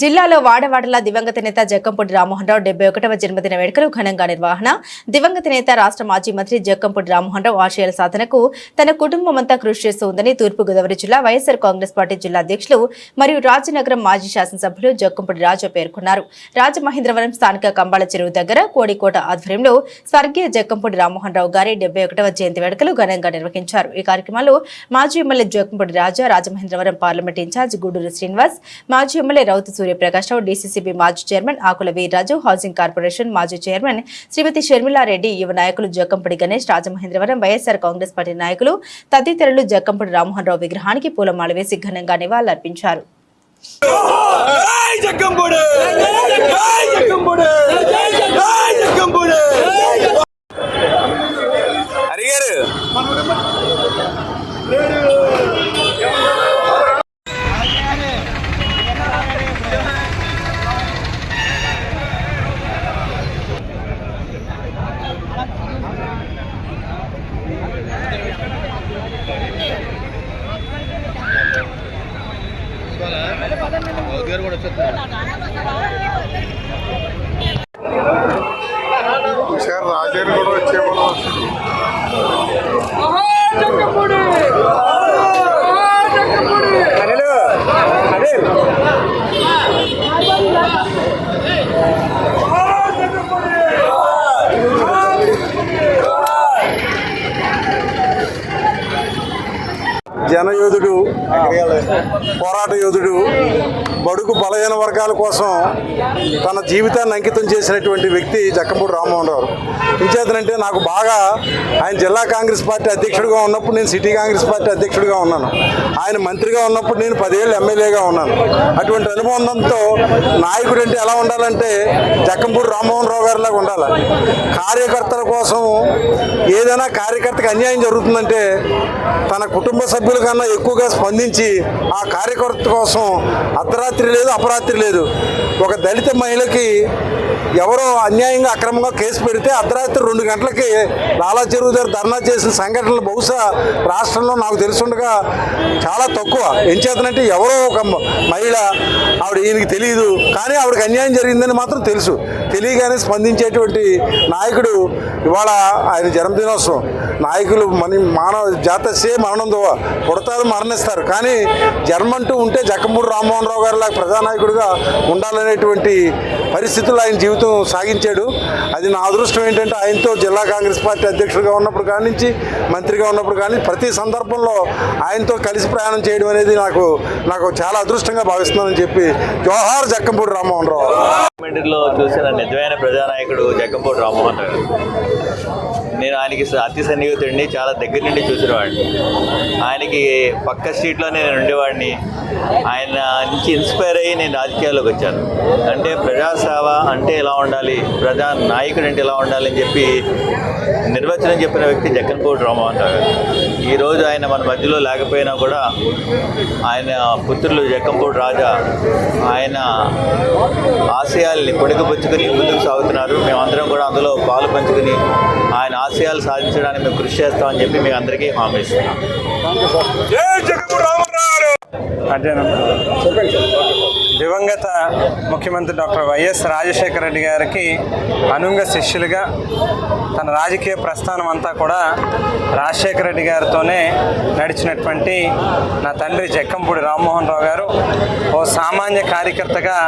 జిల్లాలో వాడవాడలా దివంగత నేత జక్కంపూడి రామ్మోహన్ రావు డెబ్బై ఒకటవ జన్మదిన వేడుకలు ఘనంగా నిర్వహణ. దివంగత నేత రాష్ట్ర మాజీ మంత్రి జక్కంపూడి రామ్మోహన్ రావు ఆశయాల సాధనకు తన కుటుంబమంతా కృషి చేస్తూ ఉందని తూర్పుగోదావరి జిల్లా వైఎస్ఆర్ కాంగ్రెస్ పార్టీ జిల్లా అధ్యక్షులు మరియు రాజనగరం మాజీ శాసనసభ్యులు జక్కంపూడి రాజు పేర్కొన్నారు. రాజమహేంద్రవరం స్థానిక కంబాల చెరువు దగ్గర కోడికోట ఆధ్వర్యంలో స్వర్గీయ జక్కంపూడి రామ్మోహన్ రావు గారి డెబ్బై ఒకటవ జయంతి వేడుకలు ఘనంగా నిర్వహించారు. ఈ కార్యక్రమంలో మాజీ MLA Jakkampudi Raja Rajamahendravaram parliament in-charge Guduru Srinivas మాజీ ఎమ్మెల్యే రౌతు సూర్యప్రకాష్ రావు డీసీసీబీ మాజీ chairman Akula Veerraju housing corporation మాజీ చైర్మన్ శ్రీమతి షర్మిలారెడ్డి యువ నాయకులు Jakkampudi Ganesh Rajamahendravaram YSR Congress party నాయకులు తదితరులు జక్కంపడి రామ్మోహన్ రావు విగ్రహానికి పూలమాల వేసి ఘనంగా నివాళులర్పించారు. జై बचत नाही జనయోధుడు పోరాట యోధుడు బడుగు బలహీన వర్గాల కోసం తన జీవితాన్ని అంకితం చేసినటువంటి వ్యక్తి జక్కంపూడి రామ్మోహన్ రావు. ఇంచేతనంటే నాకు బాగా ఆయన జిల్లా కాంగ్రెస్ పార్టీ అధ్యక్షుడిగా ఉన్నప్పుడు నేను సిటీ కాంగ్రెస్ పార్టీ అధ్యక్షుడిగా ఉన్నాను. ఆయన మంత్రిగా ఉన్నప్పుడు నేను పదేళ్ళు ఎమ్మెల్యేగా ఉన్నాను. అటువంటి అనుబంధంతో నాయకుడు అంటే ఎలా ఉండాలంటే జక్కంపూడి రామ్మోహన్ రావు గారిలాగా ఉండాలి. కార్యకర్తల కోసం ఏదైనా కార్యకర్తకు అన్యాయం జరుగుతుందంటే తన కుటుంబ సభ్యుల కన్నా ఎక్కువగా స్పందించి ఆ కార్యకర్త కోసం అర్ధరాత్రి లేదు అపరాత్రి లేదు. ఒక దళిత మహిళకి ఎవరో అన్యాయంగా అక్రమంగా కేసు పెడితే అర్ధరాత్రి రెండు గంటలకి లాలా చెరువు దగ్గర ధర్నా చేసిన సంఘటనలు బహుశా రాష్ట్రంలో నాకు తెలుసుండగా చాలా తక్కువ. ఏం చేతనంటే ఎవరో ఒక మహిళ ఆవిడ ఈయనకి తెలియదు కానీ ఆవిడకి అన్యాయం జరిగిందని మాత్రం తెలుసు. తెలియగానే స్పందించేటువంటి నాయకుడు ఇవాళ ఆయన జన్మదినోత్సవం. నాయకులు మన మానవ జాతస్యే మరణం దోవ పుడతారు మరణిస్తారు. కానీ జన్మంటూ ఉంటే జక్కమూడి రామ్మోహన్ రావు గారిలా ప్రజానాయకుడిగా ఉండాలనేటువంటి పరిస్థితులు ఆయన జీవితం సాగించాడు. అది నా అదృష్టం ఏంటంటే ఆయనతో జిల్లా కాంగ్రెస్ పార్టీ అధ్యక్షుడిగా ఉన్నప్పుడు కానించి మంత్రిగా ఉన్నప్పుడు కానీ ప్రతి సందర్భంలో ఆయనతో కలిసి ప్రయాణం చేయడం అనేది నాకు నాకు చాలా అదృష్టంగా భావిస్తున్నానని చెప్పి జోహార్ జక్కంపూడి రామ్మోహన్ రావు చూసిన నిజమైన ప్రజానాయకుడు జక్కంపూడి రామ్మోహన్ రావు ఆయనకి అతి సన్నిహితుడిని చాలా దగ్గర నుండి చూసినవాడిని. ఆయనకి పక్క స్ట్రీట్లోనే నేను ఉండేవాడిని. ఆయన నుంచి ఇన్స్పైర్ అయ్యి నేను రాజకీయాల్లోకి వచ్చాను. అంటే ప్రజాసేవ అంటే ఎలా ఉండాలి? ప్రజా నాయకుడు అంటే ఎలా ఉండాలి అని చెప్పి నిర్వచనం చెప్పిన వ్యక్తి జగ్గన్పూడి రామ్మోహన్ రావు గారు. ఈరోజు ఆయన మన మధ్యలో లేకపోయినా కూడా ఆయన పుత్రులు జగ్గంపూడి రాజా ఆయన ఆశయాల్ని పొడిగపుచ్చుకుని ముందుకు సాగుతున్నారు. మేమందరం కూడా అందులో పాలు పంచుకుని ఆయన ఆశయాలు సాధించడానికి మేము కృషి చేస్తామని చెప్పి మీకు అందరికీ హామీ ఇస్తున్నాం. దివంగత ముఖ్యమంత్రి డాక్టర్ వైఎస్ రాజశేఖర రెడ్డి గారికి అనుంగ శిష్యులుగా తన రాజకీయ ప్రస్థానం అంతా కూడా రాజశేఖర రెడ్డి గారితోనే నడిచినటువంటి నా తండ్రి జక్కంపూడి రామ్మోహన్ రావు గారు ఓ సామాన్య కార్యకర్తగా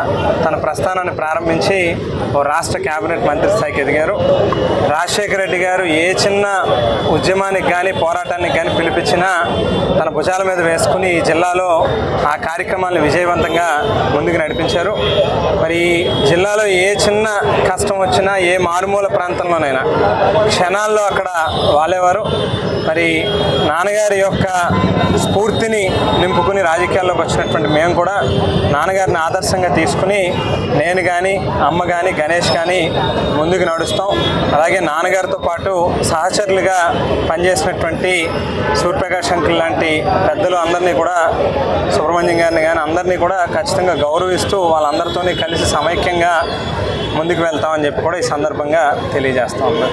తన ప్రస్థానాన్ని ప్రారంభించి ఓ రాష్ట్ర కేబినెట్ మంత్రి స్థాయికి ఎదిగారు. రాజశేఖర రెడ్డి గారు ఏ చిన్న ఉద్యమానికి కానీ పోరాటానికి కానీ పిలిపించినా తన భుజాల మీద వేసుకుని ఈ జిల్లాలో ఆ కార్యక్రమాలను విజయవంతంగా ముందుకు నడిపించారు. మరి జిల్లాలో ఏ చిన్న కష్టం వచ్చినా ఏ మారుమూల ప్రాంతంలోనైనా క్షణాల్లో అక్కడ వాలేవారు. మరి నాన్నగారి యొక్క స్ఫూర్తిని నింపుకుని రాజకీయాల్లోకి వచ్చినటువంటి మేము కూడా నాన్నగారిని ఆదర్శంగా తీసుకుని నేను కానీ అమ్మ కానీ గణేష్ కానీ ముందుకు నడుస్తాం. అలాగే నాన్నగారితో పాటు సహచరులుగా పనిచేసినటువంటి సూర్యప్రకాష్ అంకుల్ లాంటి పెద్దలు అందరినీ కూడా సుబ్రహ్మణ్యం గారిని కానీ అందరినీ కూడా ఖచ్చితంగా గౌరవిస్తూ వాళ్ళందరితోనే కలిసి సమైక్యంగా ముందుకు వెళ్తామని చెప్పి కూడా ఈ సందర్భంగా తెలియజేస్తా ఉన్నాను.